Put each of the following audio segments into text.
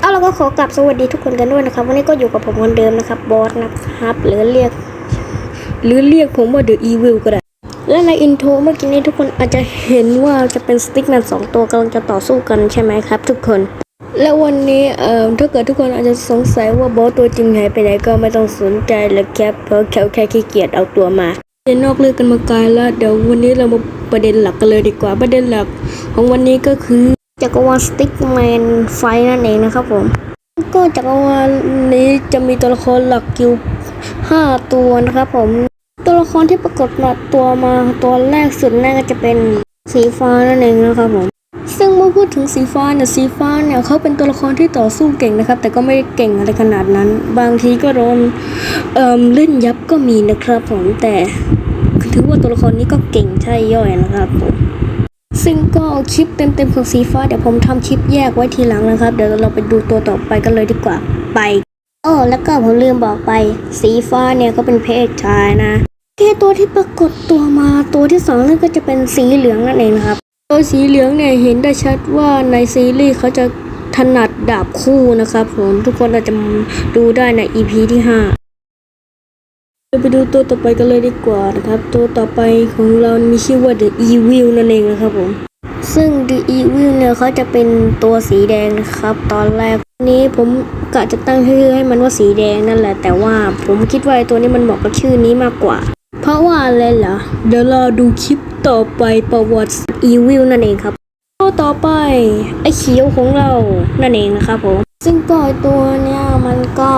เอาเราก็ขอกลับสวัสดีทุกคนกันด้วยนะครับ วันนี้ก็อยู่กับผมคนเดิมนะครับบอสนะครับหรือเรียก หรือเรียกผมว่าเดอะอีวิลก็ได้ และในอินโทรเมื่อกี้นี้ทุกคนอาจจะเห็นว่าจะเป็นสติ๊กแมนสองตัวกำลังจะต่อสู้กันใช่ไหมครับ ทุกคน และวันนี้เอ่อถ้าเกิดทุกคนอาจจะสงสัยว่าบอสตัวจริงหายไปไหนก็ไม่ต้องสนใจเลยครับเพราะแค่แค่ขี้เกียจเอาตัวมา เดี๋ยวนอกเรื่องกันมาไกลแล้วเดี๋ยววันนี้เรามาประเด็นหลักกันเลยดีกว่า ประเด็นหลักของวันนี้ก็คือจักรวาลสติ๊กแมนไฟนั่นเองนะครับผม ก็จักรวาลนี้จะมีตัวละครหลักอยู่ห้าตัวนะครับผม ตัวละครที่ปรากฏมาตัวมาตัวแรกสุดนั่นก็จะเป็นสีฟ้านั่นเองนะครับผม ซึ่งเมื่อพูดถึงสีฟ้าเนี่ยสีฟ้าเนี่ยเขาเป็นตัวละครที่ต่อสู้เก่งนะครับ แต่ก็ไม่เก่งอะไรขนาดนั้น บางทีก็โดนเอ่มเล่นยับก็มีนะครับผมแต่ถือว่าตัวละครนี้ก็เก่งใช่ย่อยนะครับผมซึ่งก็คลิปเต็มๆของสีฟ้าเดี๋ยวผมทำคลิปแยกไว้ทีหลังนะครับ เดี๋ยวเราไปดูตัวต่อไปกันเลยดีกว่าไปโอ้แล้วก็ผมลืมบอกไป สีฟ้าเนี่ยก็เป็นเพศชายนะแค่ตัวที่ปรากฏตัวมาตัวที่สองนั่นก็จะเป็นสีเหลืองนั่นเองนะครับ ตัวสีเหลืองเนี่ยเห็นได้ชัดว่าในซีรีส์เขาจะถนัดดาบคู่นะครับผมทุกคนอาจจะดูได้ใน EP ที่ห้าไปดูตัวต่อไปกันเลยดีกว่านะครับ ตัวต่อไปของเรามีชื่อว่า The Evil นั่นเองนะครับผม ซึ่ง The Evil เนี่ยเขาจะเป็นตัวสีแดงนะครับ ตอนแรกนี้ผมกะจะตั้งชื่อให้มันว่าสีแดงนั่นแหละ แต่ว่าผมคิดว่าตัวนี้มันเหมาะกับชื่อนี้มากกว่า เพราะว่าอะไรเหรอเดี๋ยวรอดูคลิป ต่อไปประวัติ Evil นั่นเองครับตัวต่อไปไอ้เขียวของเรานั่นเองนะครับผมซึ่งก็ไอตัวเนี้ยมันก็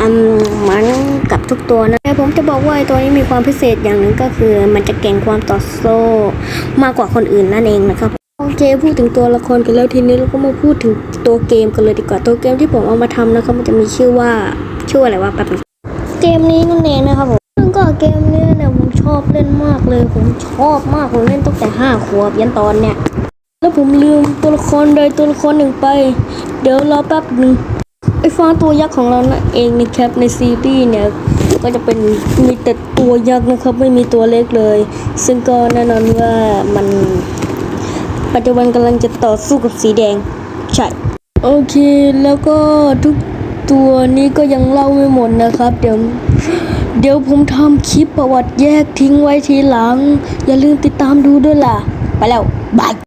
อันเหมือนกับทุกตัวนะแต่ผมจะบอกว่าไอตัวนี้มีความพิเศษอย่างหนึ่งก็คือ มันจะเก่งความต่อสู้มากกว่าคนอื่นนั่นเองนะครับโอเคพูดถึงตัวละครกันแล้วทีนี้เราก็มาพูดถึงตัวเกมกันเลยดีกว่าตัวเกมที่ผมเอามาทำนะครับมันจะมีชื่อว่าชื่ออะไรวะแป๊บนึงเกมนี้นั่นเองนะครับผมซึ่งก็เกมเนี้เนี่ยผม อบเล่นมากเลย ผมชอบมากผมเล่นตั้งแต่ห้าขวบยันตอนเนี่ย แล้วผมลืมตัวละครใดตัวละครหนึ่งไป เดี๋ยวรอแป๊บหนึ่งไอ้ฟ้าตัวยักษ์ของเรานั่นเองนะครับในซีรีส์เนี่ยก็จะเป็นมีแต่ตัวยักษ์นะครับไม่มีตัวเล็กเลย ซึ่งก็แน่นอนว่ามันปัจจุบันกำลังจะต่อสู้กับสีแดงใช่โอเคแล้วก็ทุกตัวนี้ก็ยังเล่าไม่หมดนะครับ เดี๋ยว เดี๋ยวผมทำคลิปประวัติแยกทิ้งไว้ทีหลัง อย่าลืมติดตามดูด้วยล่ะ ไปแล้ว บาย